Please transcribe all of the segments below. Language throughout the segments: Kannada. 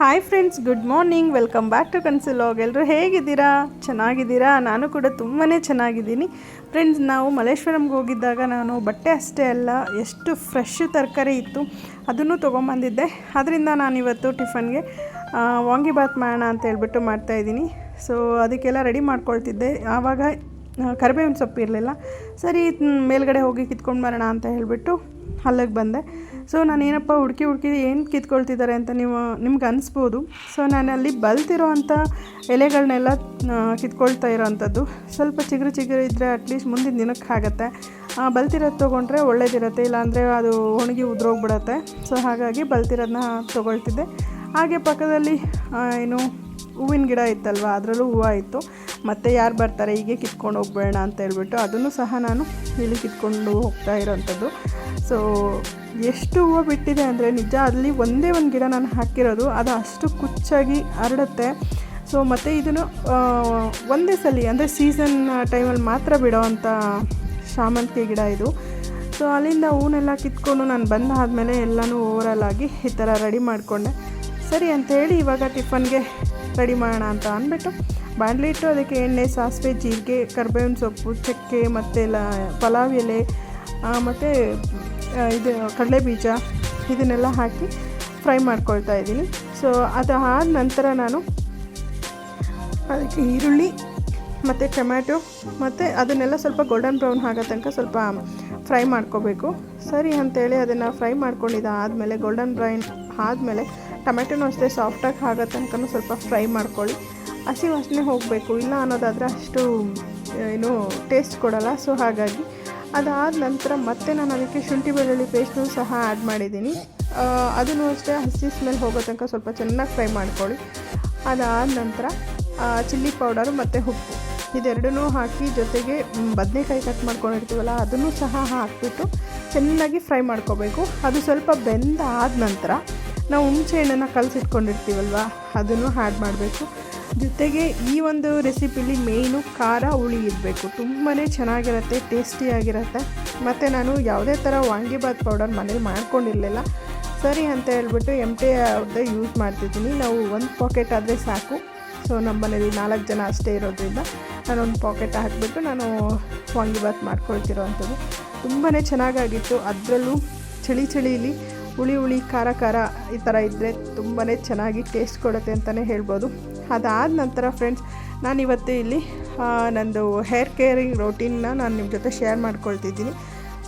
Hi friends good morning welcome back to ಕನ್ಸಿಲಾಗ್ ಎಲ್ಲರೂ ಹೇಗಿದ್ದೀರಾ? ಚೆನ್ನಾಗಿದ್ದೀರಾ? ನಾನು ಕೂಡ ತುಂಬಾ ಚೆನ್ನಾಗಿದ್ದೀನಿ. ಫ್ರೆಂಡ್ಸ್ ನಾವು ಮಲ್ಲೇಶ್ವರಂಗೆ ಹೋಗಿದ್ದಾಗ ನಾನು ಬಟ್ಟೆ ಅಷ್ಟೇ ಅಲ್ಲ, ಎಷ್ಟು ಫ್ರೆಶ್ ತರಕಾರಿ ಇತ್ತು ಅದನ್ನು ತೊಗೊಂಬಂದಿದ್ದೆ. ಅದರಿಂದ ನಾನಿವತ್ತು ಟಿಫನ್ಗೆ ವಾಂಗಿಬಾತ್ ಮಾಡೋಣ ಅಂತ ಹೇಳ್ಬಿಟ್ಟು ಮಾಡ್ತಾಯಿದ್ದೀನಿ ಸೊ ಅದಕ್ಕೆಲ್ಲ ರೆಡಿ ಮಾಡ್ಕೊಳ್ತಿದ್ದೆ. ಆವಾಗ ಕರಿಬೇವಿನ ಸೊಪ್ಪು ಇರಲಿಲ್ಲ. ಸರಿ ಮೇಲ್ಗಡೆ ಹೋಗಿ ಕಿತ್ಕೊಂಡು ಬರೋಣ ಅಂತ ಹೇಳಿಬಿಟ್ಟು ಅಲ್ಲಿಗೆ ಬಂದೆ. ಸೊ ನಾನು ಏನಪ್ಪ ಹುಡುಕಿ ಹುಡುಕಿ ಏನು ಕಿತ್ಕೊಳ್ತಿದ್ದಾರೆ ಅಂತ ನೀವು, ನಿಮ್ಗೆ ಅನಿಸ್ಬೋದು. ಸೊ ನಾನು ಅಲ್ಲಿ ಬಲ್ತಿರೋ ಅಂಥ ಎಲೆಗಳನ್ನೆಲ್ಲ ಕಿತ್ಕೊಳ್ತಾ ಇರೋವಂಥದ್ದು ಸ್ವಲ್ಪ ಚಿಗುರು ಚಿಗುರು ಇದ್ದರೆ ಅಟ್ಲೀಸ್ಟ್ ಮುಂದಿನ ದಿನಕ್ಕೆ ಆಗುತ್ತೆ. ಬಲ್ತಿರೋದು ತೊಗೊಂಡ್ರೆ ಒಳ್ಳೇದಿರುತ್ತೆ, ಇಲ್ಲಾಂದರೆ ಅದು ಒಣಗಿ ಉದ್ರೋಗ್ಬಿಡತ್ತೆ. ಸೊ ಹಾಗಾಗಿ ಬಲ್ತಿರೋದನ್ನ ತೊಗೊಳ್ತಿದ್ದೆ. ಹಾಗೆ ಪಕ್ಕದಲ್ಲಿ ಏನು ಹೂವಿನ ಗಿಡ ಇತ್ತಲ್ವ, ಅದರಲ್ಲೂ ಹೂವು ಇತ್ತು ಮತ್ತು ಯಾರು ಬರ್ತಾರೆ, ಹೀಗೆ ಕಿತ್ಕೊಂಡು ಹೋಗ್ಬೇಡ ಅಂತ ಹೇಳ್ಬಿಟ್ಟು ಅದನ್ನು ಸಹ ನಾನು ಇಲ್ಲಿ ಕಿತ್ಕೊಂಡು ಹೋಗ್ತಾ ಇರೋವಂಥದ್ದು ಸೊ ಎಷ್ಟು ಹೂವು ಬಿಟ್ಟಿದೆ ಅಂದರೆ ನಿಜ, ಅಲ್ಲಿ ಒಂದೇ ಒಂದು ಗಿಡ ನಾನು ಹಾಕಿರೋದು, ಅದು ಅಷ್ಟು ಕುಚ್ಚಾಗಿ ಹರಡುತ್ತೆ. ಸೊ ಮತ್ತು ಇದನ್ನು ಒಂದೇ ಸಲ, ಅಂದರೆ ಸೀಸನ್ ಟೈಮಲ್ಲಿ ಮಾತ್ರ ಬಿಡೋವಂಥ ಶಾಮಂತಿಗೆ ಗಿಡ ಇದು. ಸೊ ಅಲ್ಲಿಂದ ಹೂನೆಲ್ಲ ಕಿತ್ಕೊಂಡು ನಾನು ಬಂದಾದಮೇಲೆ ಎಲ್ಲನೂ ಓವರಲ್ ಆಗಿ ಈ ಥರ ರೆಡಿ ಮಾಡಿಕೊಂಡೆ. ಸರಿ ಅಂತೇಳಿ ಇವಾಗ ಟಿಫನ್ಗೆ ರೆಡಿ ಮಾಡೋಣ ಅಂತ ಅಂದ್ಬಿಟ್ಟು ಬಾಣಲಿ ಇಟ್ಟು ಅದಕ್ಕೆ ಎಣ್ಣೆ, ಸಾಸಿವೆ, ಜೀರಿಗೆ, ಕರ್ಬೇವಿನ ಸೊಪ್ಪು, ಚಕ್ಕೆ ಮತ್ತು ಲ, ಪಲಾವ್ ಎಲೆ ಮತ್ತು ಇದು ಕಡಲೆ ಬೀಜ ಇದನ್ನೆಲ್ಲ ಹಾಕಿ ಫ್ರೈ ಮಾಡ್ಕೊಳ್ತಾ ಇದ್ದೀನಿ. ಸೊ ಅದು ಆದ ನಂತರ ನಾನು ಅದಕ್ಕೆ ಈರುಳ್ಳಿ ಮತ್ತು ಟೊಮ್ಯಾಟೊ ಮತ್ತು ಅದನ್ನೆಲ್ಲ ಸ್ವಲ್ಪ ಗೋಲ್ಡನ್ ಬ್ರೌನ್ ಆಗೋ ತನಕ ಸ್ವಲ್ಪ ಫ್ರೈ ಮಾಡ್ಕೋಬೇಕು. ಸರಿ ಅಂತೇಳಿ ಅದನ್ನು ಫ್ರೈ ಮಾಡ್ಕೊಂಡಿದ್ದ ಆದಮೇಲೆ ಗೋಲ್ಡನ್ ಬ್ರೌನ್ ಆದಮೇಲೆ ಟೊಮೆಟೊನೂ ಅಷ್ಟೇ ಸಾಫ್ಟಾಗಿ ಆಗೋ ತನಕ ಸ್ವಲ್ಪ ಫ್ರೈ ಮಾಡ್ಕೊಳ್ಳಿ. ಹಸಿ ವಾಸನೆ ಹೋಗಬೇಕು, ಇಲ್ಲ ಅನ್ನೋದಾದರೆ ಅಷ್ಟು ಏನು ಟೇಸ್ಟ್ ಕೊಡಲ್ಲ. ಸೊ ಹಾಗಾಗಿ ಅದಾದ ನಂತರ ಮತ್ತೆ ನಾನು ಅದಕ್ಕೆ ಶುಂಠಿ ಬೆಳ್ಳುಳ್ಳಿ ಪೇಸ್ಟು ಸಹ ಆ್ಯಡ್ ಮಾಡಿದ್ದೀನಿ. ಅದನ್ನು ಅಷ್ಟೇ ಹಸಿ ಸ್ಮೆಲ್ ಹೋಗೋ ತನಕ ಸ್ವಲ್ಪ ಚೆನ್ನಾಗಿ ಫ್ರೈ ಮಾಡ್ಕೊಳ್ಳಿ. ಅದಾದ ನಂತರ ಚಿಲ್ಲಿ ಪೌಡರು ಮತ್ತು ಉಪ್ಪು. ಇದೆರಡನ್ನೂ ಹಾಕಿ ಜೊತೆಗೆ ಬದನೆಕಾಯಿ ಕಟ್ ಮಾಡ್ಕೊಂಡಿರ್ತೀವಲ್ಲ, ಅದನ್ನು ಸಹ ಹಾಕಿಬಿಟ್ಟು ಚೆನ್ನಾಗಿ ಫ್ರೈ ಮಾಡ್ಕೋಬೇಕು. ಅದು ಸ್ವಲ್ಪ ಬೆಂದಾದ ನಂತರ ನಾವು ಹುಣಸೆ ಹಣ್ಣನ್ನು ಕಲಸಿಟ್ಕೊಂಡಿರ್ತೀವಲ್ವ? ಅದನ್ನು ಆ್ಯಡ್ ಮಾಡಬೇಕು. ಜೊತೆಗೆ ಈ ಒಂದು ರೆಸಿಪಿಲಿ ಮೇಯ್ನು ಖಾರ, ಹುಳಿ ಇರಬೇಕು. ತುಂಬಾ ಚೆನ್ನಾಗಿರುತ್ತೆ ಟೇಸ್ಟಿಯಾಗಿರುತ್ತೆ ಮತ್ತು ನಾನು ಯಾವುದೇ ಥರ ವಾಂಗಿಬಾತ್ ಪೌಡರ್ ಮನೇಲಿ ಮಾಡ್ಕೊಂಡಿರಲಿಲ್ಲ. ಸರಿ ಅಂತ ಹೇಳ್ಬಿಟ್ಟು ಎಂ ಟಿ ಅವ್ರದ್ದೇ ಯೂಸ್ ಮಾಡ್ತಿದ್ದೀನಿ. ನಾವು ಒಂದು ಪಾಕೆಟ್ ಆದರೆ ಸಾಕು. ಸೊ ನಮ್ಮ ಮನೇಲಿ ನಾಲ್ಕು ಜನ ಅಷ್ಟೇ ಇರೋದ್ರಿಂದ ನಾನು ಒಂದು ಪಾಕೆಟ್ ಹಾಕಿಬಿಟ್ಟು ನಾನು ವಾಂಗಿಬಾತ್ ಮಾಡ್ಕೊಳ್ತಿರೋವಂಥದ್ದು ತುಂಬಾ ಚೆನ್ನಾಗಾಗಿತ್ತು. ಅದರಲ್ಲೂ ಚಳಿ ಚಳಿಲಿ ಹುಳಿ ಹುಳಿ ಖಾರ ಖಾರ ಈ ಥರ ಇದ್ದರೆ ತುಂಬಾ ಚೆನ್ನಾಗಿ ಟೇಸ್ಟ್ ಕೊಡುತ್ತೆ ಅಂತಲೇ ಹೇಳ್ಬೋದು. ಅದಾದ ನಂತರ ಫ್ರೆಂಡ್ಸ್ ನಾನಿವತ್ತು ಇಲ್ಲಿ ಆ, ನಂದು ಹೇರ್ ಕೇರಿಂಗ್ ರೋಟೀನ್ನ ನಾನು ನಿಮ್ಮ ಜೊತೆ ಶೇರ್ ಮಾಡ್ಕೊಳ್ತಿದ್ದೀನಿ.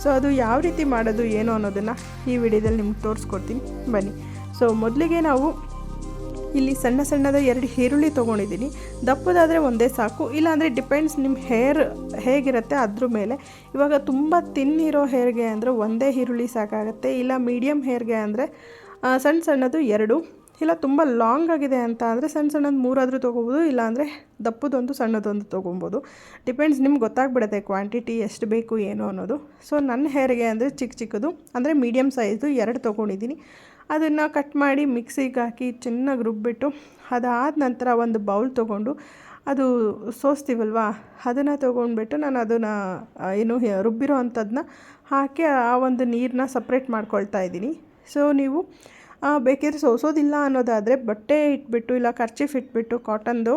ಸೊ ಅದು ಯಾವ ರೀತಿ ಮಾಡೋದು ಏನು ಅನ್ನೋದನ್ನು ಈ ವಿಡಿಯೋದಲ್ಲಿ ನಿಮ್ಗೆ ತೋರಿಸ್ಕೊಡ್ತೀನಿ. ಬನ್ನಿ. ಸೊ ಮೊದಲಿಗೆ ನಾವು ಇಲ್ಲಿ ಸಣ್ಣ ಸಣ್ಣದ ಎರಡು ಈರುಳ್ಳಿ ತೊಗೊಂಡಿದ್ದೀನಿ. ದಪ್ಪದಾದರೆ ಒಂದೇ ಸಾಕು. ಇಲ್ಲಾಂದರೆ ಡಿಪೆಂಡ್ಸ್ ನಿಮ್ಮ ಹೇರ್ ಹೇಗಿರುತ್ತೆ ಅದ್ರ ಮೇಲೆ. ಇವಾಗ ತುಂಬ ತಿನ್ನಿರೋ ಹೇರ್ಗೆ ಅಂದರೆ ಒಂದೇ ಈರುಳ್ಳಿ ಸಾಕಾಗುತ್ತೆ. ಇಲ್ಲ ಮೀಡಿಯಮ್ ಹೇರ್ಗೆ ಅಂದರೆ ಸಣ್ಣ ಸಣ್ಣದು ಎರಡು. ಇಲ್ಲ ತುಂಬ ಲಾಂಗ್ ಆಗಿದೆ ಅಂತ ಅಂದರೆ ಸಣ್ಣ ಸಣ್ಣದು ಮೂರಾದರೂ ತೊಗೋಬೋದು. ಇಲ್ಲಾಂದರೆ ದಪ್ಪದೊಂದು ಸಣ್ಣದೊಂದು ತೊಗೊಬೋದು. ಡಿಪೆಂಡ್ಸ್ ನಿಮ್ಗೆ ಗೊತ್ತಾಗ್ಬಿಡುತ್ತೆ ಕ್ವಾಂಟಿಟಿ ಎಷ್ಟು ಬೇಕು, ಏನು ಅನ್ನೋದು. ಸೊ ನನ್ನ ಹೇರ್ಗೆ ಅಂದರೆ ಚಿಕ್ಕ ಚಿಕ್ಕದು. ಅಂದರೆ ಮೀಡಿಯಮ್ ಸೈಜು ಎರಡು ತೊಗೊಂಡಿದ್ದೀನಿ. ಅದನ್ನು ಕಟ್ ಮಾಡಿ ಮಿಕ್ಸಿಗೆ ಹಾಕಿ ಚೆನ್ನಾಗಿ ರುಬ್ಬಿಟ್ಟು ಅದಾದ ನಂತರ ಒಂದು ಬೌಲ್ ತೊಗೊಂಡು ಅದು ಸೋಸ್ತೀವಲ್ವ? ಅದನ್ನು ತೊಗೊಂಡ್ಬಿಟ್ಟು ನಾನು ಅದನ್ನು ಏನು ರುಬ್ಬಿರೋ ಅಂಥದ್ದನ್ನ ಹಾಕಿ ಆ ಒಂದು ನೀರನ್ನ ಸಪ್ರೇಟ್ ಮಾಡ್ಕೊಳ್ತಾ ಇದ್ದೀನಿ. ಸೊ ನೀವು ಬೇಕಿದ್ರೆ ಸೋಸೋದಿಲ್ಲ ಅನ್ನೋದಾದರೆ ಬಟ್ಟೆ ಇಟ್ಬಿಟ್ಟು ಇಲ್ಲ ಕರ್ಚೀಫ್ ಇಟ್ಬಿಟ್ಟು ಕಾಟನ್ದು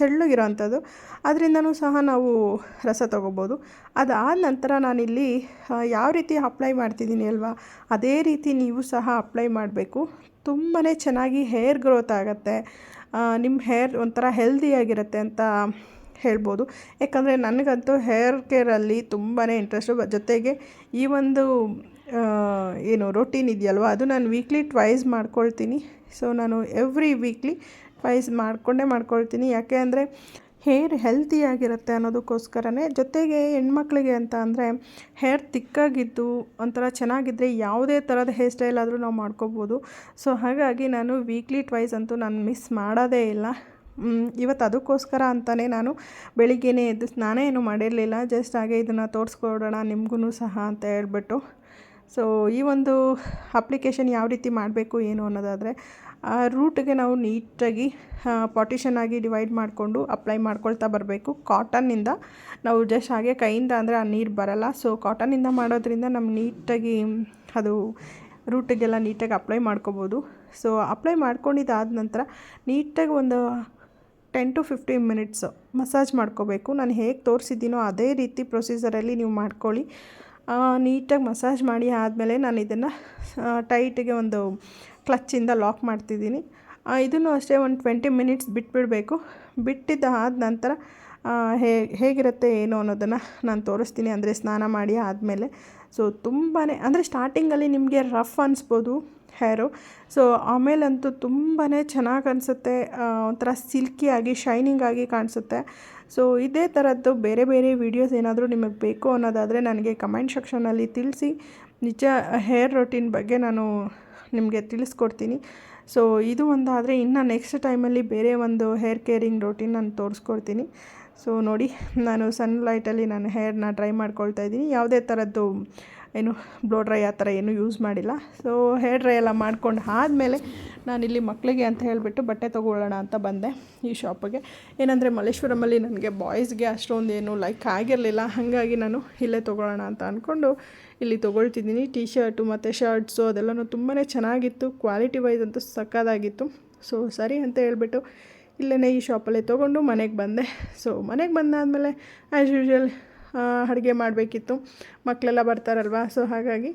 ತೆಳ್ಳಗಿರೋ ಅಂಥದ್ದು ಅದರಿಂದನೂ ಸಹ ನಾವು ರಸ ತೊಗೋಬೋದು. ಅದಾದ ನಂತರ ನಾನಿಲ್ಲಿ ಯಾವ ರೀತಿ ಅಪ್ಲೈ ಮಾಡ್ತಿದ್ದೀನಿ ಅಲ್ವಾ? ಅದೇ ರೀತಿ ನೀವು ಸಹ ಅಪ್ಲೈ ಮಾಡಬೇಕು. ತುಂಬಾ ಚೆನ್ನಾಗಿ ಹೇರ್ ಗ್ರೋತ್ ಆಗುತ್ತೆ. ನಿಮ್ಮ ಹೇರ್ ಒಂಥರ ಹೆಲ್ದಿಯಾಗಿರುತ್ತೆ ಅಂತ ಹೇಳ್ಬೋದು. ಯಾಕಂದರೆ ನನಗಂತೂ ಹೇರ್ ಕೇರಲ್ಲಿ ತುಂಬಾ ಇಂಟ್ರೆಸ್ಟು. ಜೊತೆಗೆ ಈ ಒಂದು ಏನು ರೊಟೀನ್ ಇದೆಯಲ್ವ? ಅದು ನಾನು ವೀಕ್ಲಿ ಟ್ವೈಸ್ ಮಾಡ್ಕೊಳ್ತೀನಿ. ಸೊ ನಾನು ಎವ್ರಿ ವೀಕ್ಲಿ ಟ್ವೈಸ್ ಮಾಡಿಕೊಂಡೇ ಮಾಡ್ಕೊಳ್ತೀನಿ. ಯಾಕೆ ಅಂದರೆ ಹೇರ್ ಹೆಲ್ತಿಯಾಗಿರುತ್ತೆ ಅನ್ನೋದಕ್ಕೋಸ್ಕರನೇ. ಜೊತೆಗೆ ಹೆಣ್ಮಕ್ಳಿಗೆ ಅಂತ ಅಂದರೆ ಹೇರ್ ತಿಕ್ಕಾಗಿದ್ದು ಒಂಥರ ಚೆನ್ನಾಗಿದ್ದರೆ ಯಾವುದೇ ಥರದ ಹೇರ್ ಸ್ಟೈಲ್ ಆದರೂ ನಾವು ಮಾಡ್ಕೋಬೋದು. ಸೊ ಹಾಗಾಗಿ ನಾನು ವೀಕ್ಲಿ ಟ್ವೈಸ್ ಅಂತೂ ನಾನು ಮಿಸ್ ಮಾಡೋದೇ ಇಲ್ಲ. ಇವತ್ತು ಅದಕ್ಕೋಸ್ಕರ ಅಂತಲೇ ನಾನು ಬೆಳಿಗ್ಗೆನೇ ಎದ್ದು ಸ್ನಾನ ಏನು ಮಾಡಿರಲಿಲ್ಲ. ಜಸ್ಟ್ ಹಾಗೆ ಇದನ್ನು ತೋರಿಸ್ಕೊಡೋಣ ನಿಮಗೂ ಸಹ ಅಂತ ಹೇಳ್ಬಿಟ್ಟು. ಸೊ ಈ ಒಂದು ಅಪ್ಲಿಕೇಶನ್ ಯಾವ ರೀತಿ ಮಾಡಬೇಕು, ಏನು ಅನ್ನೋದಾದರೆ ಆ ರೂಟ್ಗೆ ನಾವು ನೀಟಾಗಿ ಪಾರ್ಟಿಷನ್ ಆಗಿ ಡಿವೈಡ್ ಮಾಡಿಕೊಂಡು ಅಪ್ಲೈ ಮಾಡ್ಕೊಳ್ತಾ ಬರಬೇಕು. ಕಾಟನ್ನಿಂದ ನಾವು ಜಸ್ಟ್ ಹಾಗೆ ಕೈಯಿಂದ ಅಂದರೆ ಆ ನೀರು ಬರಲ್ಲ. ಸೊ ಕಾಟನ್ನಿಂದ ಮಾಡೋದ್ರಿಂದ ನಮ್ಗೆ ನೀಟಾಗಿ, ಅದು ರೂಟಿಗೆಲ್ಲ ನೀಟಾಗಿ ಅಪ್ಲೈ ಮಾಡ್ಕೋಬೋದು. ಸೊ ಅಪ್ಲೈ ಮಾಡ್ಕೊಂಡಿದ್ದಾದ ನಂತರ ನೀಟಾಗಿ ಒಂದು ten to fifteen minutes massage ಮಾಡ್ಕೋಬೇಕು. ನಾನು ಹೇಗೆ ತೋರಿಸಿದ್ದೀನೋ ಅದೇ ರೀತಿ ಪ್ರೊಸೀಜರಲ್ಲಿ ನೀವು ಮಾಡ್ಕೊಳ್ಳಿ. ನೀಟಾಗಿ ಮಸಾಜ್ ಮಾಡಿ ಆದಮೇಲೆ ನಾನು ಇದನ್ನು ಟೈಟಿಗೆ ಒಂದು ಕ್ಲಚ್ಚಿಂದ ಲಾಕ್ ಮಾಡ್ತಿದ್ದೀನಿ. ಇದನ್ನು ಅಷ್ಟೇ ಒಂದು ಟ್ವೆಂಟಿ ಮಿನಿಟ್ಸ್ ಬಿಟ್ಬಿಡಬೇಕು. ಬಿಟ್ಟಿದ್ದ ಆದ ನಂತರ ಹೇ, ಹೇಗಿರುತ್ತೆ ಏನು ಅನ್ನೋದನ್ನು ನಾನು ತೋರಿಸ್ತೀನಿ. ಅಂದರೆ ಸ್ನಾನ ಮಾಡಿ ಆದಮೇಲೆ. ಸೊ ತುಂಬಾ ಅಂದರೆ ಸ್ಟಾರ್ಟಿಂಗಲ್ಲಿ ನಿಮಗೆ ರಫ್ ಅನಿಸ್ಬೋದು ಹೇರು. ಸೊ, ಆಮೇಲಂತೂ ತುಂಬಾ ಚೆನ್ನಾಗಿ ಅನಿಸುತ್ತೆ. ಒಂಥರ ಸಿಲ್ಕಿಯಾಗಿ, ಶೈನಿಂಗ್ ಆಗಿ ಕಾಣಿಸುತ್ತೆ. ಸೊ ಇದೇ ಥರದ್ದು ಬೇರೆ ಬೇರೆ ವೀಡಿಯೋಸ್ ಏನಾದರೂ ನಿಮಗೆ ಬೇಕು ಅನ್ನೋದಾದರೆ ನನಗೆ ಕಮೆಂಟ್ ಸೆಕ್ಷನಲ್ಲಿ ತಿಳಿಸಿ. ನಿಜ ಹೇರ್ ರೊಟೀನ್ ಬಗ್ಗೆ ನಾನು ನಿಮಗೆ ತಿಳಿಸ್ಕೊಡ್ತೀನಿ. ಸೊ ಇದು ಒಂದಾದರೆ ಇನ್ನು ನೆಕ್ಸ್ಟ್ ಟೈಮಲ್ಲಿ ಬೇರೆ ಒಂದು ಹೇರ್ ಕೇರಿಂಗ್ ರೊಟೀನ್ ನಾನು ತೋರಿಸ್ಕೊಡ್ತೀನಿ. ಸೊ ನೋಡಿ, ನಾನು ಸನ್ಲೈಟಲ್ಲಿ ನಾನು ಹೇರ್ನ ಡ್ರೈ ಮಾಡ್ಕೊಳ್ತಾ ಇದ್ದೀನಿ. ಯಾವುದೇ ಥರದ್ದು ಏನು ಬ್ಲೋ ಡ್ರೈ ಆ ಥರ ಏನೂ ಯೂಸ್ ಮಾಡಿಲ್ಲ. ಸೊ ಹೇರ್ ಡ್ರೈ ಎಲ್ಲ ಮಾಡ್ಕೊಂಡು ಆದಮೇಲೆ ನಾನಿಲ್ಲಿ ಮಕ್ಕಳಿಗೆ ಅಂತ ಹೇಳಿಬಿಟ್ಟು ಬಟ್ಟೆ ತೊಗೊಳ್ಳೋಣ ಅಂತ ಬಂದೆ ಈ ಶಾಪಿಗೆ ಏನಂದರೆ ಮಲ್ಲೇಶ್ವರಮಲ್ಲಿ ನನಗೆ ಬಾಯ್ಸ್ಗೆ ಅಷ್ಟೊಂದು ಏನು ಲೈಕ್ ಆಗಿರಲಿಲ್ಲ. ಹಾಗಾಗಿ ನಾನು ಇಲ್ಲೇ ತೊಗೊಳ್ಳೋಣ ಅಂತ ಅಂದ್ಕೊಂಡು ಇಲ್ಲಿ ತೊಗೊಳ್ತಿದ್ದೀನಿ. ಟೀ ಶರ್ಟು ಮತ್ತು ಶರ್ಟ್ಸು ಅದೆಲ್ಲನೂ ತುಂಬಾ ಚೆನ್ನಾಗಿತ್ತು. ಕ್ವಾಲಿಟಿ ವೈಸ್ ಅಂತೂ ಸಕ್ಕದಾಗಿತ್ತು ಸೊ ಸರಿ ಅಂತ ಹೇಳ್ಬಿಟ್ಟು ಇಲ್ಲೇ ಈ ಶಾಪಲ್ಲೇ ತೊಗೊಂಡು ಮನೆಗೆ ಬಂದೆ. ಸೊ ಮನೆಗೆ ಬಂದಾದಮೇಲೆ ಆ್ಯಸ್ ಯೂಶ್ವಲ್ ಅಡುಗೆ ಮಾಡಬೇಕಿತ್ತು. ಮಕ್ಕಳೆಲ್ಲ ಬರ್ತಾರಲ್ವ? ಸೊ ಹಾಗಾಗಿ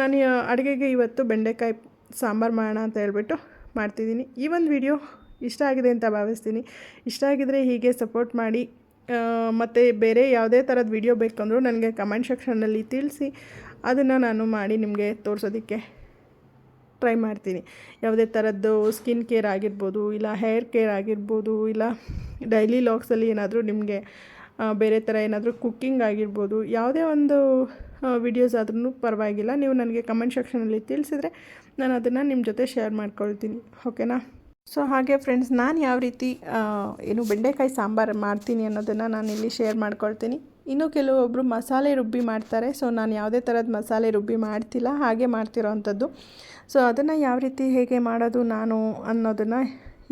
ನಾನು ಅಡುಗೆಗೆ ಇವತ್ತು ಬೆಂಡೆಕಾಯಿ ಸಾಂಬಾರು ಮಾಡೋಣ ಅಂತ ಹೇಳ್ಬಿಟ್ಟು ಮಾಡ್ತಿದ್ದೀನಿ. ಈ ಒಂದು ವಿಡಿಯೋ ಇಷ್ಟ ಆಗಿದೆ ಅಂತ ಭಾವಿಸ್ತೀನಿ. ಇಷ್ಟ ಆಗಿದರೆ ಹೀಗೆ ಸಪೋರ್ಟ್ ಮಾಡಿ. ಮತ್ತು ಬೇರೆ ಯಾವುದೇ ಥರದ ವಿಡಿಯೋ ಬೇಕಂದರೂ ನನಗೆ ಕಮೆಂಟ್ ಸೆಕ್ಷನ್ನಲ್ಲಿ ತಿಳಿಸಿ. ಅದನ್ನು ನಾನು ಮಾಡಿ ನಿಮಗೆ ತೋರಿಸೋದಕ್ಕೆ ಟ್ರೈ ಮಾಡ್ತೀನಿ. ಯಾವುದೇ ಥರದ್ದು ಸ್ಕಿನ್ ಕೇರ್ ಆಗಿರ್ಬೋದು, ಇಲ್ಲ ಹೇರ್ ಕೇರ್ ಆಗಿರ್ಬೋದು, ಇಲ್ಲ ಡೈಲಿ ಲಾಕ್ಸಲ್ಲಿ ಏನಾದರೂ ನಿಮಗೆ ಬೇರೆ ಥರ ಏನಾದರೂ ಕುಕ್ಕಿಂಗ್ ಆಗಿರ್ಬೋದು, ಯಾವುದೇ ಒಂದು ವಿಡಿಯೋಸ್ ಆದ್ರೂ ಪರವಾಗಿಲ್ಲ. ನೀವು ನನಗೆ ಕಮೆಂಟ್ ಸೆಕ್ಷನಲ್ಲಿ ತಿಳಿಸಿದ್ರೆ ನಾನು ಅದನ್ನು ನಿಮ್ಮ ಜೊತೆ ಶೇರ್ ಮಾಡ್ಕೊಳ್ತೀನಿ. ಓಕೆನಾ ಸೊ ಹಾಗೆ ಫ್ರೆಂಡ್ಸ್ ನಾನು ಯಾವ ರೀತಿ ಏನು ಬೆಂಡೆಕಾಯಿ ಸಾಂಬಾರು ಮಾಡ್ತೀನಿ ಅನ್ನೋದನ್ನು ನಾನು ಇಲ್ಲಿ ಶೇರ್ ಮಾಡ್ಕೊಳ್ತೀನಿ. ಇನ್ನು ಕೆಲವೊಬ್ಬರು ಮಸಾಲೆ ರುಬ್ಬಿ ಮಾಡ್ತಾರೆ. ಸೊ ನಾನು ಯಾವುದೇ ಥರದ ಮಸಾಲೆ ರುಬ್ಬಿ ಮಾಡ್ತಿಲ್ಲ. ಹಾಗೆ ಮಾಡ್ತಿರೋ ಅಂಥದ್ದು. ಸೊ ಅದನ್ನು ಯಾವ ರೀತಿ, ಹೇಗೆ ಮಾಡೋದು ನಾನು ಅನ್ನೋದನ್ನು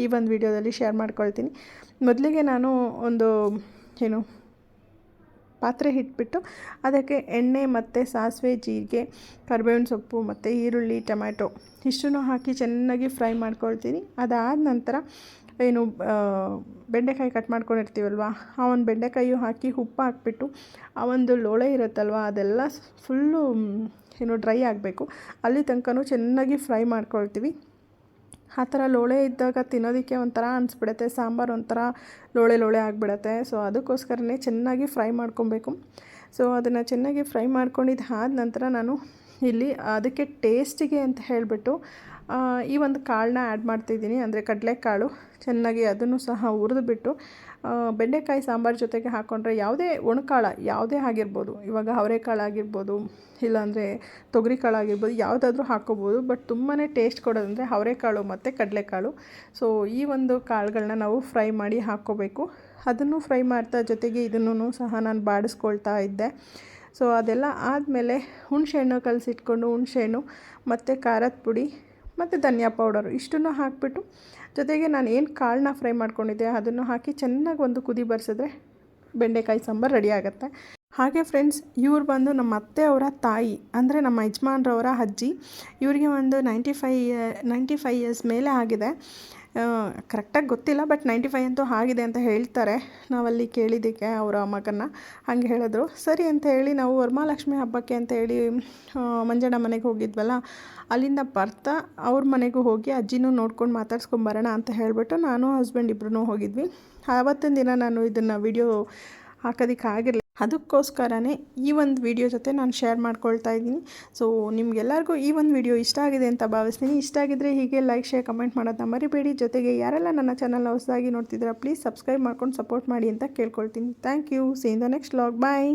ಈ ಒಂದು ವಿಡಿಯೋದಲ್ಲಿ ಶೇರ್ ಮಾಡ್ಕೊಳ್ತೀನಿ. ಮೊದಲಿಗೆ ನಾನು ಒಂದು ಏನು? ಪಾತ್ರೆ ಇಟ್ಬಿಟ್ಟು ಅದಕ್ಕೆ ಎಣ್ಣೆ ಮತ್ತು ಸಾಸಿವೆ, ಜೀರಿಗೆ, ಕರಿಬೇವಿನ ಸೊಪ್ಪು ಮತ್ತು ಈರುಳ್ಳಿ, ಟೊಮ್ಯಾಟೊ ಇಷ್ಟನ್ನು ಹಾಕಿ ಚೆನ್ನಾಗಿ ಫ್ರೈ ಮಾಡ್ಕೊಳ್ತೀನಿ. ಅದಾದ ನಂತರ ಏನು ಬೆಂಡೆಕಾಯಿ ಕಟ್ ಮಾಡ್ಕೊಂಡಿರ್ತೀವಲ್ವ ಆ ಒಂದು ಬೆಂಡೆಕಾಯಿಯು ಹಾಕಿ ಉಪ್ಪು ಹಾಕ್ಬಿಟ್ಟು ಆ ಒಂದು ಲೋಳೆ ಇರುತ್ತಲ್ವ, ಅದೆಲ್ಲ ಫುಲ್ಲು, ಏನು, ಡ್ರೈ ಆಗಬೇಕು. ಅಲ್ಲಿ ತನಕನೂ ಚೆನ್ನಾಗಿ ಫ್ರೈ ಮಾಡ್ಕೊಳ್ತೀವಿ. ಆ ಥರ ಲೋಳೆ ಇದ್ದಾಗ ತಿನ್ನೋದಕ್ಕೆ ಒಂಥರ ಅನಿಸ್ಬಿಡುತ್ತೆ, ಸಾಂಬಾರು ಒಂಥರ ಲೋಳೆ ಲೋಳೆ ಆಗಿಬಿಡತ್ತೆ. ಸೊ ಅದಕ್ಕೋಸ್ಕರನೇ ಚೆನ್ನಾಗಿ ಫ್ರೈ ಮಾಡ್ಕೊಬೇಕು. ಸೊ ಅದನ್ನು ಚೆನ್ನಾಗಿ ಫ್ರೈ ಮಾಡ್ಕೊಂಡಿದ್ದು ಆದ ನಂತರ ನಾನು ಇಲ್ಲಿ ಅದಕ್ಕೆ ಟೇಸ್ಟಿಗೆ ಅಂತ ಹೇಳಿಬಿಟ್ಟು ಈ ಒಂದು ಕಾಳನ್ನ ಆ್ಯಡ್ ಮಾಡ್ತಿದ್ದೀನಿ. ಅಂದರೆ ಕಡಲೆಕಾಳು ಚೆನ್ನಾಗಿ ಅದನ್ನು ಸಹ ಹುರಿದುಬಿಟ್ಟು ಬೆಂಡೆಕಾಯಿ ಸಾಂಬಾರು ಜೊತೆಗೆ ಹಾಕ್ಕೊಂಡ್ರೆ ಯಾವುದೇ ಒಣಕಾಳು ಯಾವುದೇ ಆಗಿರ್ಬೋದು, ಇವಾಗ ಅವರೆಕಾಳು ಆಗಿರ್ಬೋದು, ಇಲ್ಲಾಂದರೆ ತೊಗರಿ ಕಾಳು ಆಗಿರ್ಬೋದು, ಯಾವುದಾದ್ರೂ ಹಾಕ್ಕೋಬೋದು ಬಟ್ ತುಂಬಾ ಟೇಸ್ಟ್ ಕೊಡೋದಂದರೆ ಅವರೆಕಾಳು ಮತ್ತು ಕಡಲೆಕಾಳು. ಸೊ ಈ ಒಂದು ಕಾಳುಗಳನ್ನ ನಾವು ಫ್ರೈ ಮಾಡಿ ಹಾಕ್ಕೋಬೇಕು ಅದನ್ನು ಫ್ರೈ ಮಾಡ್ತಾ ಜೊತೆಗೆ ಇದನ್ನು ಸಹ ನಾನು ಬಾಡಿಸ್ಕೊಳ್ತಾ ಇದ್ದೆ. ಸೊ ಅದೆಲ್ಲ ಆದಮೇಲೆ ಹುಣಸೆಹಣ್ಣು ಕಲಸಿಟ್ಕೊಂಡು ಹುಣಸೆಹಣ್ಣು, ಮತ್ತು ಖಾರದ ಪುಡಿ ಮತ್ತು ಧನಿಯಾ ಪೌಡರು ಇಷ್ಟನ್ನು ಹಾಕಿಬಿಟ್ಟು ಜೊತೆಗೆ ನಾನು ಏನು ಕಾಳನ್ನ ಫ್ರೈ ಮಾಡ್ಕೊಂಡಿದ್ದೆ ಅದನ್ನು ಹಾಕಿ ಚೆನ್ನಾಗಿ ಒಂದು ಕುದಿ ಬರ್ಸಿದ್ರೆ ಬೆಂಡೆಕಾಯಿ ಸಾಂಬಾರು ರೆಡಿ ಆಗುತ್ತೆ. ಹಾಗೆ ಫ್ರೆಂಡ್ಸ್, ಇವ್ರು ಬಂದು ನಮ್ಮ ಅತ್ತೆ ಅವರ ತಾಯಿ, ಅಂದರೆ ನಮ್ಮ ಯಜಮಾನ್ರವರ ಅಜ್ಜಿ, ಇವರಿಗೆ ಒಂದು ninety five ninety five years ಮೇಲೆ ಆಗಿದೆ. ಕರೆಕ್ಟಾಗಿ ಗೊತ್ತಿಲ್ಲ, ಬಟ್ ನೈಂಟಿ ಫೈವ್ ಅಂತೂ ಆಗಿದೆ ಅಂತ ಹೇಳ್ತಾರೆ. ನಾವಲ್ಲಿ ಕೇಳಿದ್ದಕ್ಕೆ ಅವರ ಮಗನ ಹಂಗೆ ಹೇಳಿದ್ರು. ಸರಿ ಅಂತ ಹೇಳಿ ನಾವು ವರಮಹಾಲಕ್ಷ್ಮಿ ಹಬ್ಬಕ್ಕೆ ಅಂತ ಹೇಳಿ ಮಂಜಣ್ಣ ಮನೆಗೆ ಹೋಗಿದ್ವಲ್ಲ, ಅಲ್ಲಿಂದ ಬರ್ತಾ ಅವ್ರ ಮನೆಗೂ ಹೋಗಿ ಅಜ್ಜಿನೂ ನೋಡ್ಕೊಂಡು ಮಾತಾಡ್ಸ್ಕೊಂಬರೋಣ ಅಂತ ಹೇಳಿಬಿಟ್ಟು ನಾನು ಹಸ್ಬೆಂಡ್ ಇಬ್ಬರೂ ಹೋಗಿದ್ವಿ. ಆವತ್ತಿನ ದಿನ ನಾನು ಇದನ್ನು ವಿಡಿಯೋ ಹಾಕೋದಕ್ಕೆ ಆಗಿರಲಿಲ್ಲ ಅದಕ್ಕೋಸ್ಕರನೇ ಈ ಒಂದು ವಿಡಿಯೋ ಜೊತೆ ನಾನು ಶೇರ್ ಮಾಡ್ಕೊಳ್ತಾ ಇದ್ದೀನಿ. ಸೊ ನಿಮಗೆಲ್ಲರಿಗೂ ಈ ಒಂದು ವಿಡಿಯೋ ಇಷ್ಟ ಆಗಿದೆ ಅಂತ ಭಾವಿಸ್ತೀನಿ. ಇಷ್ಟ ಆಗಿದ್ರೆ ಹೀಗೆ ಲೈಕ್ ಶೇರ್ ಕಮೆಂಟ್ ಮಾಡೋದನ್ನ ಮರಿಬೇಡಿ. ಜೊತೆಗೆ ಯಾರೆಲ್ಲ ನನ್ನ ಚಾನಲ್ ಹೊಸದಾಗಿ ನೋಡ್ತಿದ್ದೀರಾ ಪ್ಲೀಸ್ ಸಬ್ಸ್ಕ್ರೈಬ್ ಮಾಡ್ಕೊಂಡು ಸಪೋರ್ಟ್ ಮಾಡಿ ಅಂತ ಕೇಳ್ಕೊಳ್ತೀನಿ. Thank you see in the next log bye